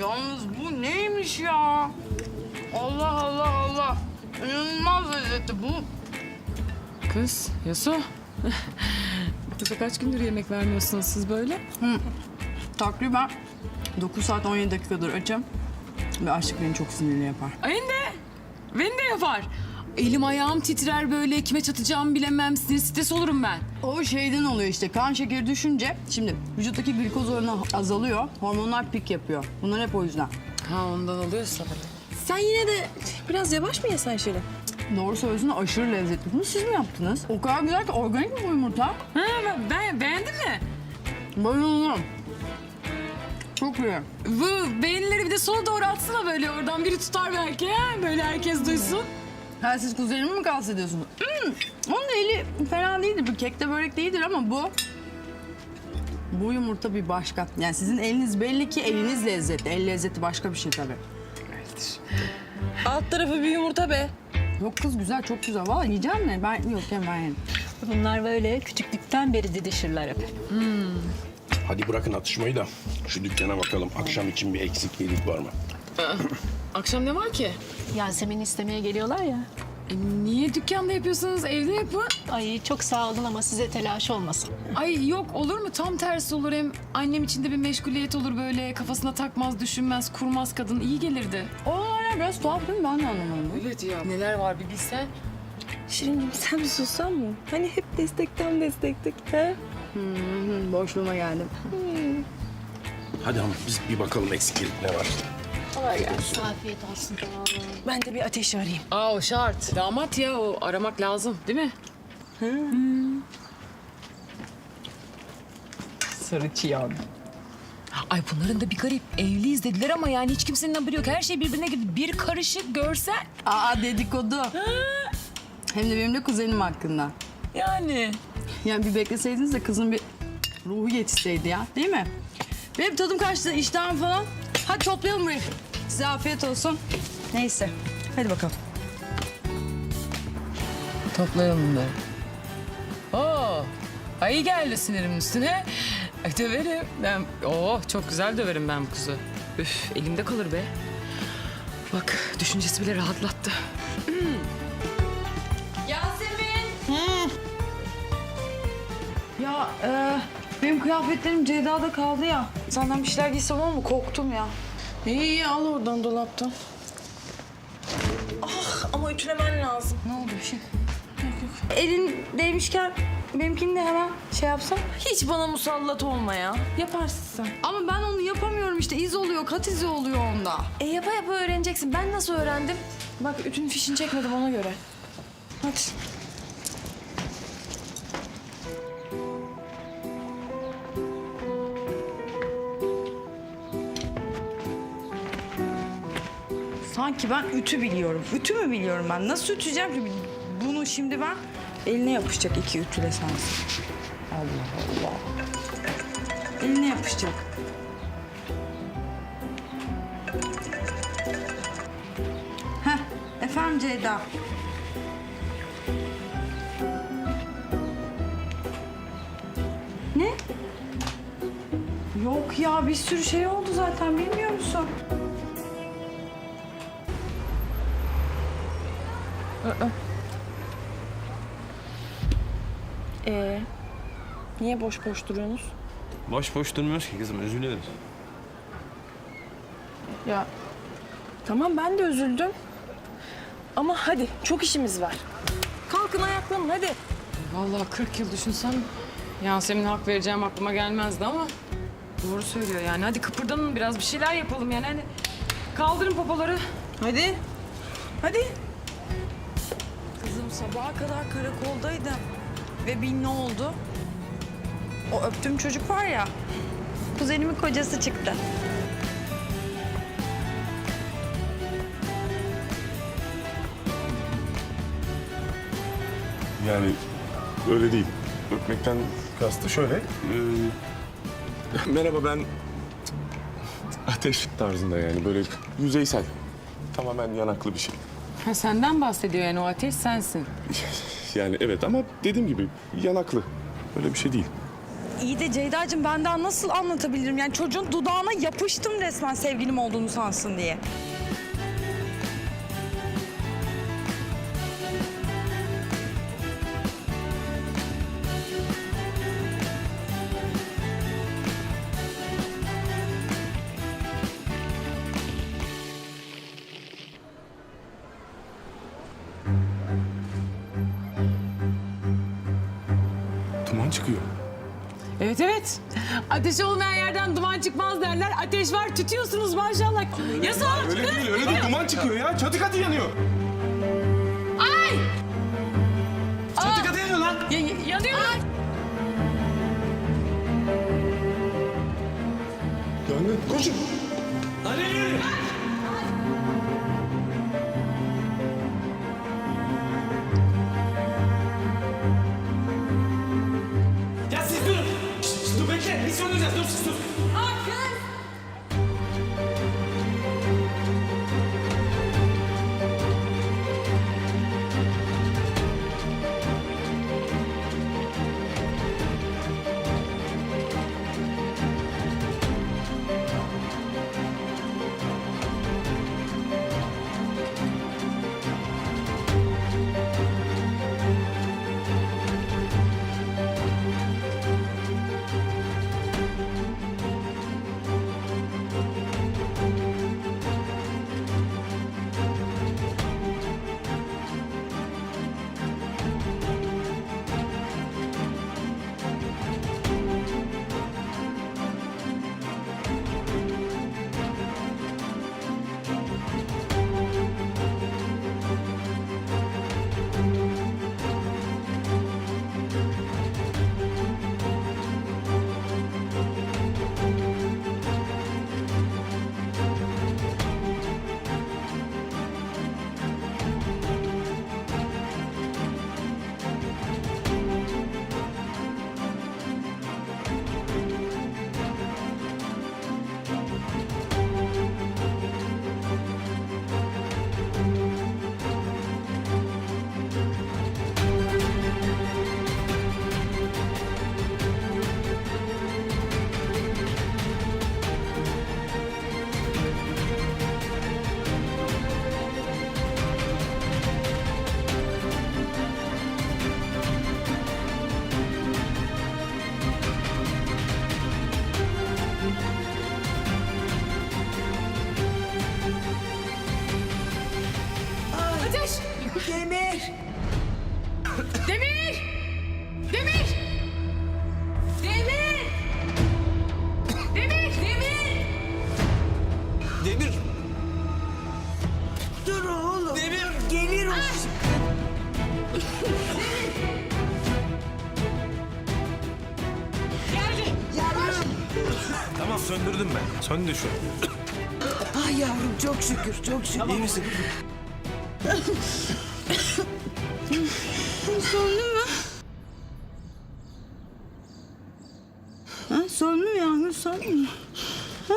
Yalnız bu neymiş ya? Allah Allah Allah. İnanılmaz lezzetli bu. Kız, Yasu. Kıza kaç gündür yemek vermiyorsunuz siz böyle? Takriben 9 saat 17 dakikadır açım. Ve açlık beni çok sinirli yapar. Beni de. Beni de yapar. Elim ayağım titrer böyle kime çatacağımı bilemem. Sinir stres olurum ben. O şeyden oluyor işte kan şekeri düşünce şimdi vücuttaki glikoz oranı azalıyor. Hormonlar pik yapıyor. Bunlar hep o yüzden. Ha ondan oluyorsa. Sen yine de biraz yavaş mı yesen şöyle? Doğru söylüyorsun aşırı lezzetli. Bunu siz mi yaptınız? O kadar güzel ki organik mi bu yumurta? Ha ben, ben beğendin mi? Bayıldım. Çok iyi. Bu beğenileri bir de sola doğru atsana böyle oradan biri tutar belki ha. Böyle herkes duysun. Ha siz kuzenimi mi kastediyorsunuz? Hmm, onun da eli fena değildir. Bu kekte börek değildir ama bu... Bu yumurta bir başka. Yani sizin eliniz belli ki eliniz lezzetli. El lezzeti başka bir şey tabii. Alt tarafı bir yumurta be. Yok kız güzel, çok güzel. Vallahi yiyeceğim mi? Ben yok yemem ben yerim. Bunlar böyle küçüklükten beri didişirler hep. Hadi bırakın atışmayı da şu dükkana bakalım. Akşam için bir eksiklik var mı? Akşam ne var ki? Yasemin istemeye geliyorlar ya. E, niye dükkanda yapıyorsanız evde yapın. Ay çok sağ olun ama size telaş olmasın. Ay yok olur mu? Tam tersi olur. Hem annem için de bir meşguliyet olur böyle. Kafasına takmaz, düşünmez, kurmaz kadın. iyi gelirdi. O hala biraz tuhaf değil mi? Ben de anlamadım. Evet ya. Neler var bir bilsen. Şirincim sen bir sussan mı? Hani hep destekten destektik. He? Hı, boşluğuma geldim. Hadi ama biz bir bakalım eksiklik ne var. Afiyet olsun. Ben de bir ateş arayayım. Aa o şart. Damat ya o aramak lazım değil mi? Sarı çiyan. Ay bunların da bir garip evliyiz dediler ama yani hiç kimsenin haberi yok. Her şey birbirine girdi. Bir karışık görsen. Aa dedikodu. Hem de benim de kuzenim hakkında. Yani. Yani bir bekleseydiniz de kızın bir ruhu yetişseydi ya. Değil mi? Benim tadım kaçtı, iştahım falan. Hadi toplayalım burayı. Size afiyet olsun. Neyse. Hadi bakalım. Toplayalım da. Oo. Ay iyi geldi sinirimin üstüne. Ay döverim. Ben, oh çok güzel döverim ben bu kızı. Üf elimde kalır be. Bak düşüncesi bile rahatlattı. Ya e, benim kıyafetlerim Ceyda'da kaldı ya. Senden bir şeyler giysem olur mu? Korktum ya. İyi iyi al oradan dolaptan. Ah ama ütülemen lazım. Ne oldu bir şey? Elin değmişken benimkini de hemen şey yapsam. Hiç bana musallat olma ya. Yaparsın sen. Ama ben onu yapamıyorum işte. iz oluyor, kat izi oluyor onda. E yapa yapa öğreneceksin. Ben nasıl öğrendim? Bak ütünün fişini çekmedim ona göre. Hadi. Sanki ben ütü biliyorum. Ütü mü biliyorum ben? Nasıl üteceğim ki? Bunu şimdi ben eline yapışacak iki ütüle sensin. Allah Allah. Eline yapışacak. Heh, efendim Ceyda. Ne? Yok ya bir sürü şey oldu zaten bilmiyor musun? Ee, niye boş boş duruyorsunuz? Boş boş durmuyoruz ki kızım dileriz. Ya tamam ben de üzüldüm. Ama hadi çok işimiz var. Kalkın ayaklanın hadi. Vallahi 40 yıl düşünsem Yasemin'e hak vereceğim aklıma gelmezdi ama doğru söylüyor yani. Hadi kıpırdanın biraz bir şeyler yapalım yani. Hani kaldırın popoları. Hadi. Hadi. Sabaha kadar karakoldaydım. Ve bin ne oldu? O öptüğüm çocuk var ya. Kuzenimin kocası çıktı. Yani öyle değil. Öpmekten kastı şöyle. e, merhaba ben ateş tarzında yani böyle yüzeysel. Tamamen yanaklı bir şey. Ha, senden bahsediyor yani o ateş sensin. Yani evet ama dediğim gibi yanaklı. Öyle bir şey değil. iyi de Ceyda'cığım ben daha nasıl anlatabilirim? Yani çocuğun dudağına yapıştım resmen sevgilim olduğunu sansın diye. Çıkıyor. Evet evet. Ateş olmayan yerden duman çıkmaz derler. Ateş var tutuyorsunuz maşallah. Yasa. Öyle değil, öyle değil. Duman çıkıyor ya. Çatı katı yanıyor. Ben. Söndü şu. Ay yavrum çok şükür çok şükür. İyi misin? Söndü mü? Ha, söndü mü yangın söndü mü? Ha?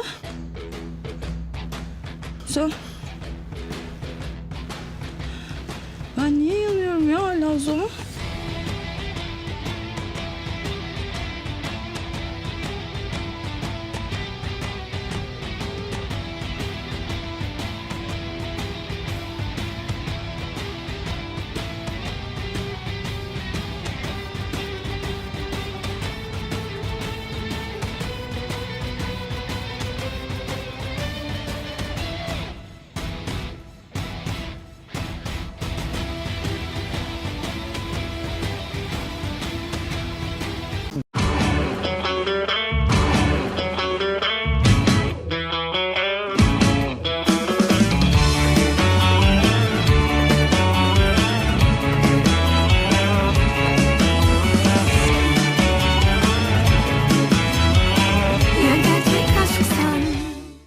Ben niye yanıyorum ya hala o zaman?